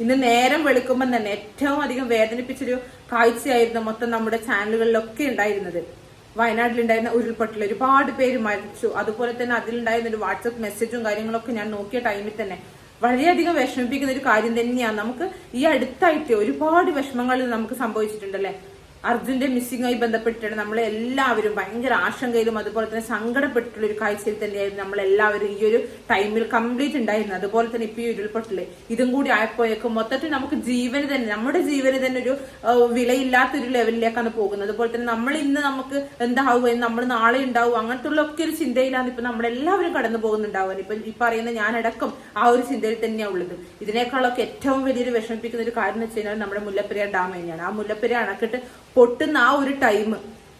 ഇന്ന് നേരം വെളുക്കുമ്പോൾ തന്നെ ഏറ്റവും അധികം വേദനിപ്പിച്ചൊരു കാഴ്ചയായിരുന്നു മൊത്തം നമ്മുടെ ചാനലുകളിലൊക്കെ ഉണ്ടായിരുന്നത്. വയനാട്ടിലുണ്ടായിരുന്ന ഉരുൾപൊട്ടൽ ഒരുപാട് പേര് മരിച്ചു. അതുപോലെ തന്നെ അതിലുണ്ടായിരുന്ന ഒരു വാട്സപ്പ് മെസ്സേജും കാര്യങ്ങളൊക്കെ ഞാൻ നോക്കിയ ടൈമിൽ തന്നെ വളരെയധികം വിഷമിപ്പിക്കുന്ന ഒരു കാര്യം തന്നെയാണ്. നമുക്ക് ഈ അടുത്തായിട്ട് ഒരുപാട് വിഷമങ്ങൾ നമുക്ക് സംഭവിച്ചിട്ടുണ്ടല്ലേ അർജുന്റെ മിസ്സിങ്ങുമായി ബന്ധപ്പെട്ടിട്ട് നമ്മൾ എല്ലാവരും ഭയങ്കര ആശങ്കയിലും അതുപോലെ തന്നെ സങ്കടപ്പെട്ടിട്ടുള്ള ഒരു കാഴ്ചയിൽ തന്നെയായിരുന്നു നമ്മൾ എല്ലാവരും ഈ ഒരു ടൈമിൽ കംപ്ലീറ്റ് ഉണ്ടായിരുന്നത്. അതുപോലെ തന്നെ ഇപ്പൊ ഈ ഉരുൾപൊട്ടൽ ഇതും കൂടി ആയപ്പോയേക്കും മൊത്തത്തിൽ നമുക്ക് ജീവന് തന്നെ നമ്മുടെ ജീവന് തന്നെ ഒരു വിലയില്ലാത്ത വിലയില്ലാത്തൊരു ലെവലിലേക്കാണ് പോകുന്നത്. അതുപോലെ തന്നെ നമ്മൾ ഇന്ന് നമുക്ക് എന്താവും നമ്മൾ നാളെ ഉണ്ടാവും അങ്ങനത്തെ ഉള്ള ഒക്കെ ഒരു ചിന്തയിലാണ് ഇപ്പൊ നമ്മളെല്ലാവരും കടന്നു പോകുന്നുണ്ടാവുക. ഇപ്പൊ ഈ പറയുന്ന ഞാനടക്കം ആ ഒരു ചിന്തയിൽ തന്നെയാണ് ഉള്ളത്. ഇതിനേക്കാളൊക്കെ ഏറ്റവും വലിയൊരു വിഷമിപ്പിക്കുന്ന ഒരു കാര്യം എന്ന് വെച്ച് കഴിഞ്ഞാൽ നമ്മുടെ മുല്ലപ്പെരിയാർ ഡാം തന്നെയാണ്. ആ മുല്ലപ്പെരിയാർ അണക്കെട്ട് പൊട്ടുന്ന ആ ഒരു ടൈം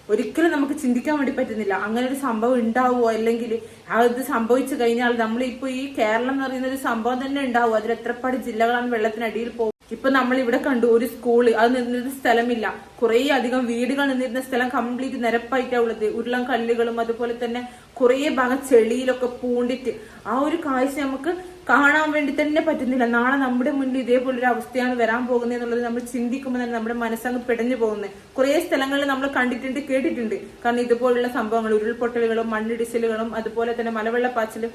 ഒരിക്കലും നമുക്ക് ചിന്തിക്കാൻ വേണ്ടി പറ്റുന്നില്ല. അങ്ങനെ ഒരു സംഭവം ഉണ്ടാവുമോ അല്ലെങ്കിൽ അത് സംഭവിച്ചു കഴിഞ്ഞാൽ നമ്മൾ ഇപ്പൊ ഈ കേരളം എന്ന് പറയുന്ന ഒരു സംഭവം തന്നെ ഉണ്ടാവും അതിൽ എത്രപ്പാട് ജില്ലകളാണ് വെള്ളത്തിനടിയിൽ പോകും ഇപ്പൊ നമ്മൾ ഇവിടെ കണ്ടു ഒരു സ്കൂൾ അത് നിന്നിരുന്ന സ്ഥലമില്ല. കുറേ അധികം വീടുകൾ നിന്നിരുന്ന സ്ഥലം കംപ്ലീറ്റ് നിരപ്പായിട്ടാണ് ഉള്ളത്. ഉരുളം കല്ലുകളും അതുപോലെ തന്നെ കുറേ ഭാഗം ചെളിയിലൊക്കെ പൂണ്ടിട്ട്. ആ ഒരു കാഴ്ച നമുക്ക് കാണാൻ വേണ്ടി തന്നെ പറ്റുന്നില്ല. നാളെ നമ്മുടെ മുന്നിൽ ഇതേപോലെ ഒരു അവസ്ഥയാണ് വരാൻ പോകുന്നത് എന്നുള്ളത് നമ്മൾ ചിന്തിക്കുമ്പോൾ തന്നെ നമ്മുടെ മനസ്സങ്ങ് പിടഞ്ഞു പോകുന്നത്. കുറേ സ്ഥലങ്ങളിൽ നമ്മൾ കണ്ടിട്ടുണ്ട് കേട്ടിട്ടുണ്ട്. കാരണം ഇതുപോലുള്ള സംഭവങ്ങൾ ഉരുൾപൊട്ടലുകളും മണ്ണിടിച്ചിലുകളും അതുപോലെ തന്നെ മലവെള്ളപ്പാച്ചിലും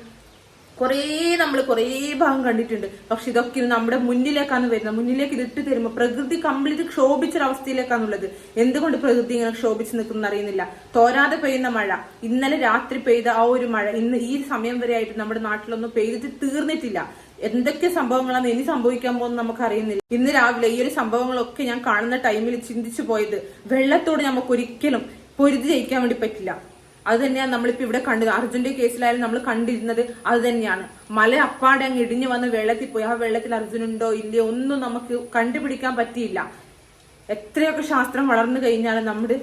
കുറേ നമ്മൾ കുറേ ഭാഗം കണ്ടിട്ടുണ്ട്. പക്ഷെ ഇതൊക്കെ നമ്മുടെ മുന്നിലേക്കാണ് വരുന്നത്. മുന്നിലേക്ക് ഇതിട്ട് തരുമ്പോൾ പ്രകൃതി കംപ്ലീറ്റ് ക്ഷോഭിച്ചൊരവസ്ഥയിലേക്കാണുള്ളത്. എന്തുകൊണ്ട് പ്രകൃതി ഇങ്ങനെ ക്ഷോഭിച്ച് നിൽക്കുന്ന അറിയുന്നില്ല. തോരാതെ പെയ്യുന്ന മഴ. ഇന്നലെ രാത്രി പെയ്ത ആ ഒരു മഴ ഇന്ന് ഈ സമയം വരെ ആയിട്ട് നമ്മുടെ നാട്ടിലൊന്നും പെയ്തിട്ട് തീർന്നിട്ടില്ല. എന്തൊക്കെ സംഭവങ്ങളാണ് ഇനി സംഭവിക്കാൻ പോകുന്ന നമുക്ക് അറിയുന്നില്ല ഇന്ന് രാവിലെ ഈ ഒരു സംഭവങ്ങളൊക്കെ ഞാൻ കാണുന്ന ടൈമിൽ ചിന്തിച്ചു പോയത് വെള്ളത്തോട് നമുക്ക് ഒരിക്കലും പൊരുതി ജയിക്കാൻ വേണ്ടി പറ്റില്ല. അത് തന്നെയാണ് നമ്മളിപ്പോ ഇവിടെ കണ്ടത്. അർജുന്റെ കേസിലായാലും നമ്മൾ കണ്ടിരുന്നത് അത് തന്നെയാണ് മല അപ്പാടെ അങ്ങ് ഇടിഞ്ഞു വന്ന് വെള്ളത്തിൽ പോയി. ആ വെള്ളത്തിൽ അർജുനുണ്ടോ ഇല്ലയോ ഒന്നും നമുക്ക് കണ്ടുപിടിക്കാൻ പറ്റിയില്ല. എത്രയൊക്കെ ശാസ്ത്രം വളർന്നു കഴിഞ്ഞാലും നമ്മുടെ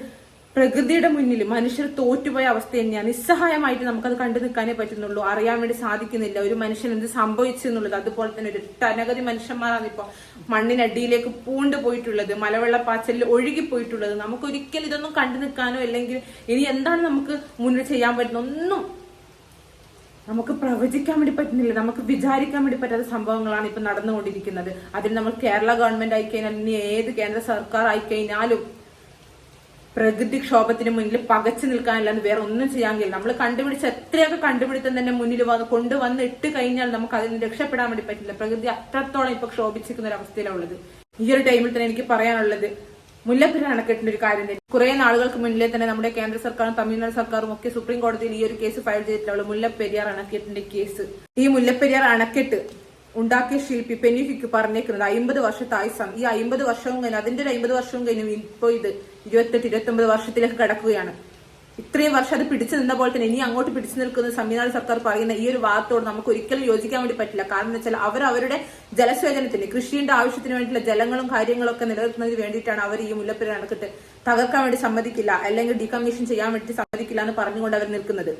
പ്രകൃതിയുടെ മുന്നിൽ മനുഷ്യർ തോറ്റുപോയ അവസ്ഥ തന്നെയാണ്. നിസ്സഹായമായിട്ട് നമുക്കത് കണ്ടു നിൽക്കാനേ പറ്റുന്നുള്ളൂ. അറിയാൻ വേണ്ടി സാധിക്കുന്നില്ല. ഒരു മനുഷ്യൻ എന്ത് സംഭവിച്ചു എന്നുള്ളത്. അതുപോലെ തന്നെ ഒരു അനവധി മനുഷ്യന്മാരാണ് ഇപ്പോൾ മണ്ണിനടിയിലേക്ക് പൂണ്ട് പോയിട്ടുള്ളത് മലവെള്ളപ്പാച്ചലിൽ ഒഴുകി പോയിട്ടുള്ളത് നമുക്ക് ഒരിക്കലും ഇതൊന്നും കണ്ടു നിൽക്കാനോ അല്ലെങ്കിൽ ഇനി എന്താണ് നമുക്ക് മുന്നിൽ ചെയ്യാൻ പറ്റുന്ന ഒന്നും നമുക്ക് പ്രവചിക്കാൻ വേണ്ടി പറ്റുന്നില്ല. നമുക്ക് വിചാരിക്കാൻ വേണ്ടി പറ്റാത്ത സംഭവങ്ങളാണ് ഇപ്പൊ നടന്നുകൊണ്ടിരിക്കുന്നത്. അതിന് നമ്മൾ കേരള ഗവൺമെന്റ് ആയിക്കഴിഞ്ഞാൽ ഇനി ഏത് കേന്ദ്ര സർക്കാർ ആയിക്കഴിഞ്ഞാലും പ്രകൃതി ക്ഷോഭത്തിന് മുന്നിൽ പകച്ചു നിൽക്കാനല്ലാതെ വേറെ ഒന്നും ചെയ്യാൻ കഴിയില്ല. നമ്മൾ കണ്ടുപിടിച്ച എത്രയൊക്കെ കണ്ടുപിടുത്തം തന്നെ മുന്നിൽ വന്ന് കൊണ്ടുവന്ന് ഇട്ട് കഴിഞ്ഞാൽ നമുക്ക് അതിന് രക്ഷപ്പെടാൻ വേണ്ടി പറ്റില്ല. പ്രകൃതി അത്രത്തോളം ഇപ്പൊ ക്ഷോഭിച്ചിരിക്കുന്ന ഒരു അവസ്ഥയിലുള്ളത് ഈ ഒരു ടൈമിൽ തന്നെ എനിക്ക് പറയാനുള്ളത് മുല്ലപ്പെരിയാർ അണക്കെട്ടിന്റെ ഒരു കാര്യം തന്നെ. കുറെ നാളുകൾക്ക് മുന്നിലേ തന്നെ നമ്മുടെ കേന്ദ്ര സർക്കാരും തമിഴ്നാട് സർക്കാരും ഒക്കെ സുപ്രീം കോടതിയിൽ ഈ ഒരു കേസ് ഫയൽ ചെയ്തിട്ടുള്ള മുല്ലപ്പെരിയാർ അണക്കെട്ടിന്റെ കേസ് ഈ മുല്ലപ്പെരിയാർ അണക്കെട്ട് ഉണ്ടാക്കിയ ശില്പി പെനിഫിക്ക് പറഞ്ഞേക്കുന്നത് അമ്പത് വർഷത്തെ ആയുസാണ് ഈ അമ്പത് വർഷവും കഴിഞ്ഞു അതിന്റെ ഒരു അമ്പത് വർഷവും കഴിഞ്ഞു ഇപ്പൊ ഇത് ഇരുപത്തെട്ട് ഇരുപത്തി ഒമ്പത് വർഷത്തിലേക്ക് കിടക്കുകയാണ്. ഇത്രയും വർഷം അത് പിടിച്ചു നിന്ന പോലെ തന്നെ ഇനി അങ്ങോട്ട് പിടിച്ചു നിൽക്കുന്ന സംവിധാന സർക്കാർ പറയുന്ന ഈ ഒരു വാദത്തോട് നമുക്ക് ഒരിക്കലും യോജിക്കാൻ വേണ്ടി പറ്റില്ല. കാരണം വെച്ചാൽ അവർ അവരുടെ ജലസേചനത്തിന് കൃഷിയുടെ ആവശ്യത്തിന് വേണ്ടിയുള്ള ജലങ്ങളും കാര്യങ്ങളും ഒക്കെ നിലനിർത്തുന്നതിന് വേണ്ടിയിട്ടാണ് അവർ ഈ മുല്ലപ്പെരിയാർ അണക്കെട്ട് തകർക്കാൻ വേണ്ടി സമ്മതിക്കില്ല. അല്ലെങ്കിൽ ഡീകമ്മീഷൻ ചെയ്യാൻ വേണ്ടി സമ്മതിക്കില്ല എന്ന് പറഞ്ഞുകൊണ്ട് അവർ നിൽക്കുന്നത്.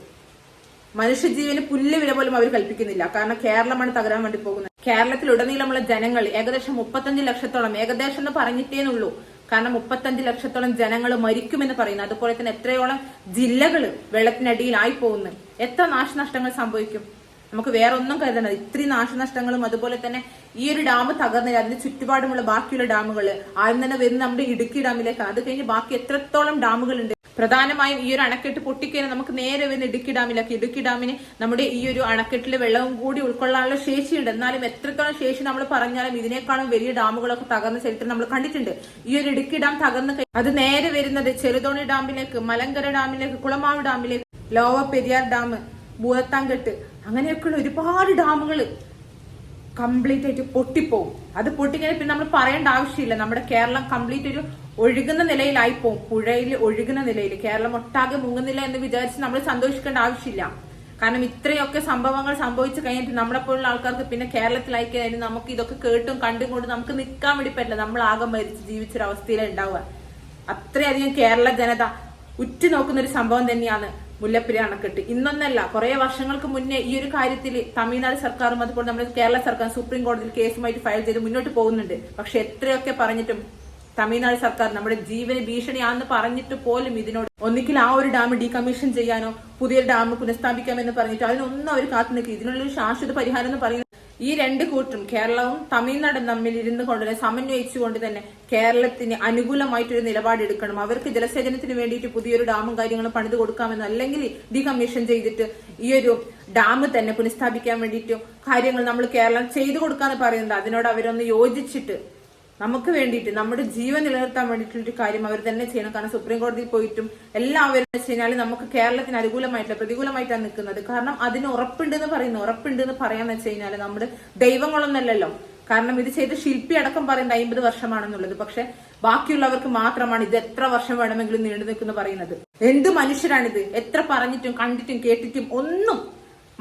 മനുഷ്യജീവന് പുല്ല് വില പോലും അവർ കൽപ്പിക്കുന്നില്ല. കാരണം കേരളമാണ് തകരാൻ വേണ്ടി പോകുന്നത്. കേരളത്തിൽ ഉടനീളമുള്ള ജനങ്ങൾ ഏകദേശം മുപ്പത്തഞ്ച് ലക്ഷത്തോളം ഏകദേശം എന്ന് പറഞ്ഞിട്ടേന്നുള്ളൂ കാരണം മുപ്പത്തഞ്ച് ലക്ഷത്തോളം ജനങ്ങൾ മരിക്കുമെന്ന് പറയുന്നു. അതുപോലെ തന്നെ എത്രയോളം ജില്ലകൾ വെള്ളത്തിനടിയിലായി പോകുന്നു. എത്ര നാശനഷ്ടങ്ങൾ സംഭവിക്കും? നമുക്ക് വേറെ ഒന്നും കരുതണം ഇത്രയും നാശനഷ്ടങ്ങളും അതുപോലെ തന്നെ ഈ ഒരു ഡാം തകർന്നില്ല. അതിന് ചുറ്റുപാടുമുള്ള ബാക്കിയുള്ള ഡാമുകൾ ആദ്യം തന്നെ വരുന്ന നമ്മുടെ ഇടുക്കി ഡാമിലേക്കാണ് അത് കഴിഞ്ഞ് ബാക്കി എത്രത്തോളം ഡാമുകളുണ്ട്? പ്രധാനമായും ഈ ഒരു അണക്കെട്ട് പൊട്ടിക്കഴിഞ്ഞാൽ നമുക്ക് നേരെ വരുന്ന ഇടുക്കി ഡാമിലൊക്കെ ഇടുക്കി ഡാമിന് നമ്മുടെ ഈ ഒരു അണക്കെട്ടിലെ വെള്ളവും കൂടി ഉൾക്കൊള്ളാനുള്ള ശേഷിയുണ്ട്. എന്നാലും എത്രത്തോളം ശേഷി നമ്മൾ പറഞ്ഞാലും ഇതിനേക്കാളും വലിയ ഡാമുകളൊക്കെ തകർന്ന ചരിത്രം നമ്മൾ കണ്ടിട്ടുണ്ട്. ഈ ഒരു ഇടുക്കി ഡാം തകർന്ന് അത് നേരെ വരുന്നത് ചെറുതോണി ഡാമിലേക്ക് മലങ്കര ഡാമിലേക്ക് കുളമാവ് ഡാമിലേക്ക് ലോവ പെരിയാർ ഡാം ഭൂതത്താങ്കെട്ട് അങ്ങനെയൊക്കെയുള്ള ഒരുപാട് ഡാമുകൾ കംപ്ലീറ്റ് ആയിട്ട് പൊട്ടിപ്പോവും. അത് പൊട്ടിക്കഴിഞ്ഞാൽ പിന്നെ നമ്മൾ പറയേണ്ട ആവശ്യമില്ല. നമ്മുടെ കേരളം കംപ്ലീറ്റ് ഒരു ഒഴുകുന്ന നിലയിലായി പോകും പുഴയിൽ ഒഴുകുന്ന നിലയിൽ. കേരളം ഒട്ടാകെ മുങ്ങുന്നില്ല എന്ന് വിചാരിച്ച് നമ്മൾ സന്തോഷിക്കേണ്ട ആവശ്യമില്ല. കാരണം ഇത്രയൊക്കെ സംഭവങ്ങൾ സംഭവിച്ചു കഴിഞ്ഞിട്ട് നമ്മളെ പോലുള്ള ആൾക്കാർക്ക് പിന്നെ കേരളത്തിലായി കഴിഞ്ഞാൽ നമുക്ക് ഇതൊക്കെ കേട്ടും കണ്ടും കൊണ്ട് നമുക്ക് നിൽക്കാൻ വേണ്ടി പറ്റില്ല. നമ്മൾ ആകെ മരിച്ച് ജീവിച്ചൊരവസ്ഥയിലാണ് ഉണ്ടാവുക. അത്രയധികം കേരള ജനത ഉറ്റുനോക്കുന്ന ഒരു സംഭവം തന്നെയാണ് മുല്ലപ്പെരിയാർ അണക്കെട്ട് ഇന്നൊന്നല്ല കുറെ വർഷങ്ങൾക്ക് മുന്നേ ഈ ഒരു കാര്യത്തിൽ തമിഴ്നാട് സർക്കാരും അതുപോലെ നമ്മുടെ കേരള സർക്കാർ സുപ്രീം കോടതിയിൽ കേസുമായിട്ട് ഫയൽ ചെയ്ത് മുന്നോട്ട് പോകുന്നുണ്ട്. പക്ഷെ എത്രയൊക്കെ പറഞ്ഞിട്ടും തമിഴ്നാട് സർക്കാർ നമ്മുടെ ജീവന് ഭീഷണിയാണെന്ന് പറഞ്ഞിട്ട് പോലും ഇതിനോട് ഒന്നിക്കിൽ ആ ഒരു ഡാം ഡീകമ്മീഷൻ ചെയ്യാനോ പുതിയൊരു ഡാം പുനഃസ്ഥാപിക്കാമെന്ന് പറഞ്ഞിട്ട് അതിനൊന്നും അവർ കാത്തു നിൽക്കുക ഇതിനുള്ളൊരു ശാശ്വത പരിഹാരം എന്ന് പറയുന്നത് ഈ രണ്ട് കൂട്ടും കേരളവും തമിഴ്നാടും തമ്മിൽ ഇരുന്ന് കൊണ്ട് തന്നെ സമന്വയിച്ചുകൊണ്ട് തന്നെ കേരളത്തിന് അനുകൂലമായിട്ടൊരു നിലപാടെടുക്കണം അവർക്ക് ജലസേചനത്തിന് വേണ്ടിയിട്ട് പുതിയൊരു ഡാമും കാര്യങ്ങളും പണിത് കൊടുക്കാമെന്ന് അല്ലെങ്കിൽ ഡീകമ്മീഷൻ ചെയ്തിട്ട് ഈ ഒരു ഡാം തന്നെ പുനഃസ്ഥാപിക്കാൻ വേണ്ടിയിട്ട് കാര്യങ്ങൾ നമ്മൾ കേരളം ചെയ്തു കൊടുക്കാന്ന് പറയുന്നത് അതിനോട് അവരൊന്ന് യോജിച്ചിട്ട് നമുക്ക് വേണ്ടിയിട്ട് നമ്മുടെ ജീവൻ നിലനിർത്താൻ വേണ്ടിയിട്ടുള്ള ഒരു കാര്യം അവർ തന്നെ ചെയ്യണം. കാരണം സുപ്രീം കോടതിയിൽ പോയിട്ടും എല്ലാവരും വെച്ച് കഴിഞ്ഞാൽ നമുക്ക് കേരളത്തിന് അനുകൂലമായിട്ടില്ല പ്രതികൂലമായിട്ടാണ് നിൽക്കുന്നത്. കാരണം അതിന് ഉറപ്പുണ്ട് എന്ന് പറയുന്നു ഉറപ്പുണ്ട് എന്ന് പറയാന്ന് വെച്ച് കഴിഞ്ഞാൽ നമ്മുടെ ദൈവങ്ങളൊന്നല്ലല്ലോ. കാരണം ഇത് ചെയ്ത ശില്പി അടക്കം പറയുന്നത് അമ്പത് വർഷമാണെന്നുള്ളത്. പക്ഷെ ബാക്കിയുള്ളവർക്ക് മാത്രമാണ് ഇത് എത്ര വർഷം വേണമെങ്കിലും നീണ്ടു നിൽക്കുന്നു പറയുന്നത്. എന്ത് മനുഷ്യരാണിത്? എത്ര പറഞ്ഞിട്ടും കണ്ടിട്ടും കേട്ടിട്ടും ഒന്നും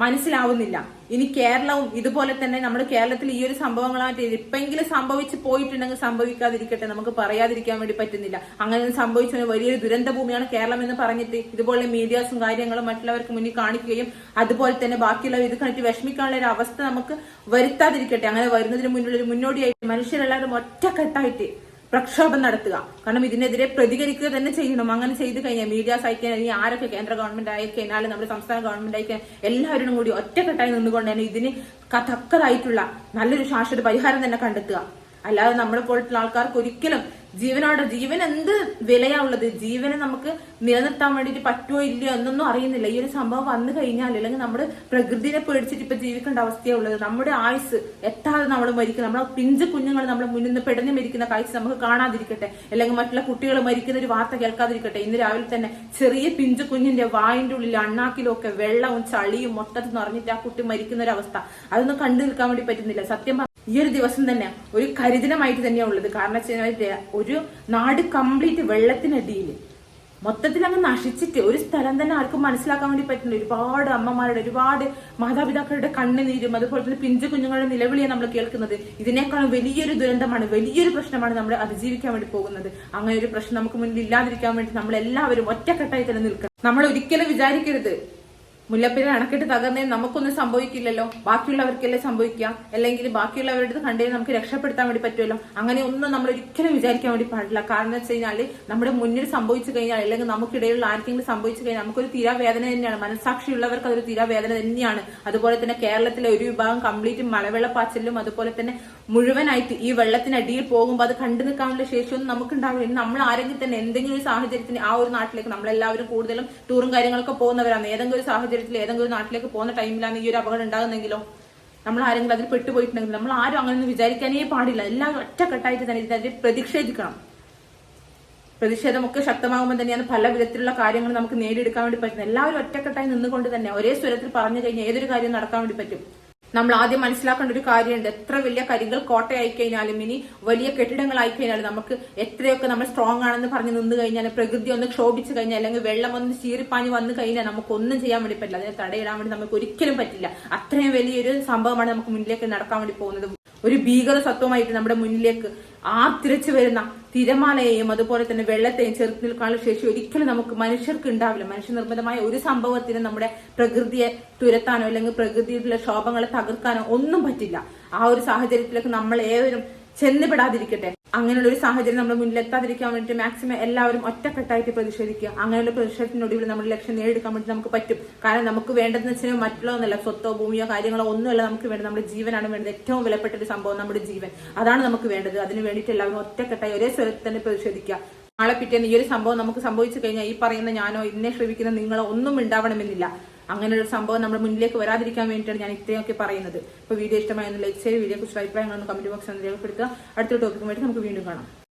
മനസ്സിലാവുന്നില്ല. ഇനി കേരളവും ഇതുപോലെ തന്നെ നമ്മുടെ കേരളത്തിൽ ഈ ഒരു സംഭവങ്ങളായിട്ട് ഇപ്പെങ്കിലും സംഭവിച്ച് പോയിട്ടുണ്ടെങ്കിൽ സംഭവിക്കാതിരിക്കട്ടെ നമുക്ക് പറയാതിരിക്കാൻ വേണ്ടി പറ്റുന്നില്ല. അങ്ങനെ സംഭവിച്ച വലിയൊരു ദുരന്ത ഭൂമിയാണ് കേരളം എന്ന് പറഞ്ഞിട്ട് ഇതുപോലെ മീഡിയാസും കാര്യങ്ങളും മറ്റുള്ളവർക്ക് മുന്നിൽ കാണിക്കുകയും അതുപോലെ തന്നെ ബാക്കിയുള്ളവർ ഇത് കണ്ടിട്ട് വിഷമിക്കാനുള്ള ഒരു അവസ്ഥ നമുക്ക് വരുത്താതിരിക്കട്ടെ. അങ്ങനെ വരുന്നതിന് മുന്നിലൊരു മുന്നോടിയായിട്ട് മനുഷ്യരെല്ലാവരും ഒറ്റക്കെട്ടായിട്ട് പ്രക്ഷോഭം നടത്തുക. കാരണം ഇതിനെതിരെ പ്രതികരിക്കുക തന്നെ ചെയ്യണം. അങ്ങനെ ചെയ്തു കഴിഞ്ഞാൽ മീഡിയ അയക്കാൻ ഇനി ആരൊക്കെ കേന്ദ്ര ഗവൺമെന്റ് അയക്കഴിഞ്ഞാൽ നമ്മുടെ സംസ്ഥാന ഗവൺമെന്റ് അയക്കാൻ എല്ലാവരും കൂടി ഒറ്റക്കെട്ടായി നിന്നുകൊണ്ട് തന്നെ ഇതിന് തക്കതായിട്ടുള്ള നല്ലൊരു ശാശ്വത പരിഹാരം തന്നെ കണ്ടെത്തുക. അല്ലാതെ നമ്മളെ പോലുള്ള ആൾക്കാർക്ക് ഒരിക്കലും ജീവനോടെ ജീവൻ എന്ത് വിലയാ ഉള്ളത്? ജീവനെ നമുക്ക് നിലനിർത്താൻ വേണ്ടിയിട്ട് പറ്റുമോ ഇല്ലയോ എന്നൊന്നും അറിയുന്നില്ല. ഈ ഒരു സംഭവം വന്നു കഴിഞ്ഞാൽ അല്ലെങ്കിൽ നമ്മുടെ പ്രകൃതിനെ പേടിച്ചിട്ട് ഇപ്പൊ ജീവിക്കേണ്ട അവസ്ഥയാ ഉള്ളത്. നമ്മുടെ ആയുസ് എത്താതെ നമ്മൾ മരിക്കും. നമ്മളെ പിഞ്ചു കുഞ്ഞുങ്ങൾ നമ്മൾ മുന്നിൽ നിന്ന് പെടഞ്ഞു മരിക്കുന്ന കാഴ്ച നമുക്ക് കാണാതിരിക്കട്ടെ. അല്ലെങ്കിൽ മറ്റുള്ള കുട്ടികൾ മരിക്കുന്ന ഒരു വാർത്ത കേൾക്കാതിരിക്കട്ടെ. ഇന്ന് രാവിലെ തന്നെ ചെറിയ പിഞ്ചു കുഞ്ഞിന്റെ വായിന്റെ ഉള്ളിൽ അണ്ണാക്കിലും ഒക്കെ വെള്ളവും ചളിയും മൊത്തത്തിൽ നിറഞ്ഞിട്ട് ആ കുട്ടി മരിക്കുന്ന ഒരു അവസ്ഥ. അതൊന്നും കണ്ടു നിൽക്കാൻ വേണ്ടി പറ്റുന്നില്ല. സത്യം ഈ ഒരു ദിവസം തന്നെ ഒരു കരിദിനമായിട്ട് തന്നെയാണ് ഉള്ളത്. കാരണം വെച്ചാൽ കഴിഞ്ഞാൽ ഒരു നാട് കംപ്ലീറ്റ് വെള്ളത്തിനടിയിൽ മൊത്തത്തിൽ അങ്ങ് നശിച്ചിട്ട് ഒരു സ്ഥലം തന്നെ ആർക്കും മനസ്സിലാക്കാൻ വേണ്ടി പറ്റുന്നു ഒരുപാട് അമ്മമാരുടെ ഒരുപാട് മാതാപിതാക്കളുടെ കണ്ണുനീരും അതുപോലെ തന്നെ പിഞ്ചു കുഞ്ഞുങ്ങളുടെ നിലവിളിയാണ് നമ്മൾ കേൾക്കുന്നത്. ഇതിനേക്കാളും വലിയൊരു ദുരന്തമാണ് വലിയൊരു പ്രശ്നമാണ് നമ്മൾ അതിജീവിക്കാൻ വേണ്ടി പോകുന്നത്. അങ്ങനെ ഒരു പ്രശ്നം നമുക്ക് മുന്നിൽ ഇല്ലാതിരിക്കാൻ വേണ്ടി നമ്മൾ എല്ലാവരും ഒറ്റക്കെട്ടായി തന്നെ നിൽക്കണം. നമ്മൾ ഒരിക്കലും വിചാരിക്കരുത്. മുല്ലപ്പെരിയാർ അണക്കെട്ട് തകർന്നതിന് നമുക്കൊന്നും സംഭവിക്കില്ലല്ലോ. ബാക്കിയുള്ളവർക്കല്ലേ സംഭവിക്കുക അല്ലെങ്കിൽ ബാക്കിയുള്ളവരുടെ കണ്ടേ നമുക്ക് രക്ഷപ്പെടുത്താൻ വേണ്ടി പറ്റുമല്ലോ? അങ്ങനെ ഒന്നും നമ്മൾ ഒരിക്കലും വിചാരിക്കാൻ വേണ്ടി പാടില്ല. കാരണം വെച്ച് കഴിഞ്ഞാൽ നമ്മുടെ മുന്നിൽ സംഭവിച്ചു കഴിഞ്ഞാൽ അല്ലെങ്കിൽ നമുക്കിടയിലുള്ള ആർക്കെങ്കിലും സംഭവിച്ചു കഴിഞ്ഞാൽ നമുക്കൊരു തീരാവേദന തന്നെയാണ്. മനസാക്ഷിയുള്ളവർക്ക് അതൊരു തീരാവേദന തന്നെയാണ്. അതുപോലെ തന്നെ കേരളത്തിലെ ഒരു വിഭാഗം കംപ്ലീറ്റ് മലവെള്ളപ്പാച്ചിലും അതുപോലെ തന്നെ മുഴുവനായിട്ട് ഈ വെള്ളത്തിനടിയിൽ പോകുമ്പോൾ അത് കണ്ടു നിൽക്കാനുള്ള ശേഷിയൊന്നും നമുക്കുണ്ടാവില്ല. നമ്മൾ ആരെങ്കിലും തന്നെ എന്തെങ്കിലും ഒരു സാഹചര്യത്തിന് ആ ഒരു നാട്ടിലേക്ക് നമ്മളെല്ലാവരും കൂടുതലും ടൂറും കാര്യങ്ങളൊക്കെ പോകുന്നവരാണ്. ഏതെങ്കിലും ഒരു സാഹചര്യത്തിൽ ഏതെങ്കിലും ഒരു നാട്ടിലേക്ക് പോകുന്ന ടൈമിലാണ് ഈ ഒരു അപകടം ഉണ്ടാകുന്നെങ്കിലോ നമ്മൾ ആരെങ്കിലും അതിൽ പെട്ടുപോയിട്ടുണ്ടെങ്കിൽ നമ്മൾ ആരും അങ്ങനെ വിചാരിക്കാനേ പാടില്ല. എല്ലാവരും ഒറ്റക്കെട്ടായിട്ട് തന്നെ ഇതിനെതിരെ പ്രതിഷേധിക്കണം. പ്രതിഷേധമൊക്കെ ശക്തമാകുമ്പോൾ തന്നെയാണ് പല വിധത്തിലുള്ള കാര്യങ്ങൾ നമുക്ക് നേടിയെടുക്കാൻ വേണ്ടി പറ്റുന്നത്. എല്ലാവരും ഒറ്റക്കെട്ടായി നിന്നുകൊണ്ട് തന്നെ ഒരേ സ്വരത്തിൽ പറഞ്ഞു കഴിഞ്ഞാൽ ഏതൊരു കാര്യം നടക്കാൻ വേണ്ടി പറ്റും. നമ്മൾ ആദ്യം മനസ്സിലാക്കേണ്ട ഒരു കാര്യമുണ്ട്. എത്ര വലിയ കരികൾ കോട്ടയായി കഴിഞ്ഞാലും ഇനി വലിയ കെട്ടിടങ്ങൾ ആയി കഴിഞ്ഞാലും നമുക്ക് എത്രയൊക്കെ നമ്മൾ സ്ട്രോങ് ആണെന്ന് പറഞ്ഞ് നിന്ന് കഴിഞ്ഞാൽ പ്രകൃതി ഒന്ന് ക്ഷോഭിച്ചു കഴിഞ്ഞാൽ അല്ലെങ്കിൽ വെള്ളം ഒന്ന് ചീറിപ്പാഞ്ഞ് വന്നു കഴിഞ്ഞാൽ നമുക്ക് ഒന്നും ചെയ്യാൻ വേണ്ടി പറ്റില്ല. അതിനെ തടയിടാൻ വേണ്ടി നമുക്ക് ഒരിക്കലും പറ്റില്ല. അത്രയും വലിയൊരു സംഭവമാണ് നമുക്ക് മുന്നിലേക്ക് നടക്കാൻ വേണ്ടി പോകുന്നത്. ഒരു ഭീകര സത്വമായിട്ട് നമ്മുടെ മുന്നിലേക്ക് ആർത്തിരച്ചു വരുന്ന തിരമാലയെയും അതുപോലെ തന്നെ വെള്ളത്തെയും ചെറുത്ത് നിൽക്കാനുള്ള ശേഷി ഒരിക്കലും നമുക്ക് മനുഷ്യർക്ക് ഉണ്ടാവില്ല. മനുഷ്യനിർമ്മിതമായ ഒരു സംഭവത്തിനും നമ്മുടെ പ്രകൃതിയെ തുരത്താനോ അല്ലെങ്കിൽ പ്രകൃതിയിലുള്ള ക്ഷോഭങ്ങളെ തകർക്കാനോ ഒന്നും പറ്റില്ല. ആ ഒരു സാഹചര്യത്തിലേക്ക് നമ്മൾ ഏവരും ചെന്നുപെടാതിരിക്കട്ടെ. അങ്ങനെയുള്ള ഒരു സാഹചര്യം നമ്മുടെ മുന്നിൽ എത്താതിരിക്കാൻ വേണ്ടി മാക്സിമം എല്ലാവരും ഒറ്റക്കെട്ടായിട്ട് പ്രതിഷേധിക്കുക. അങ്ങനെയുള്ള പ്രതിഷേധത്തിനൊടുവിൽ നമ്മുടെ ലക്ഷ്യം നേടിയെടുക്കാൻ വേണ്ടി നമുക്ക് പറ്റും. കാരണം നമുക്ക് വേണ്ടതെന്ന് വെച്ചാൽ മറ്റുള്ളതൊന്നല്ല. സ്വത്തോ ഭൂമിയോ കാര്യങ്ങളോ ഒന്നുമല്ല നമുക്ക് വേണ്ടത്. നമ്മുടെ ജീവനാണ് വേണ്ടത്. ഏറ്റവും വിലപ്പെട്ട ഒരു സംഭവം നമ്മുടെ ജീവൻ. അതാണ് നമുക്ക് വേണ്ടത്. അതിന് വേണ്ടിയിട്ട് എല്ലാവരും ഒറ്റക്കെട്ടായി ഒരേ സ്വരത്തിൽ തന്നെ പ്രതിഷേധിക്കുക. നാളെ പിറ്റേന്ന് ഈ ഒരു സംഭവം നമുക്ക് സംഭവിച്ചു കഴിഞ്ഞാൽ ഈ പറയുന്ന ഞാനോ ഇന്നെ ശ്രമിക്കുന്ന നിങ്ങളോ ഒന്നും ഉണ്ടാവണമെന്നില്ല. അങ്ങനെ ഒരു സംഭവം നമ്മുടെ മുന്നിലേക്ക് വരാതിരിക്കാൻ വേണ്ടിയിട്ടാണ് ഞാൻ ഇത്രയൊക്കെ പറയുന്നത്. ഇപ്പൊ വീഡിയോ ഇഷ്ടമായെന്ന് ലൈക്ക് ചെയ്ത് കുറിച്ച് അഭിപ്രായങ്ങളൊന്ന് കമന്റ് ബോക്സിൽ രേഖപ്പെടുത്തുക. അടുത്ത ടോപ്പിക്കുമായിട്ട് നമുക്ക് വീണ്ടും കാണാം.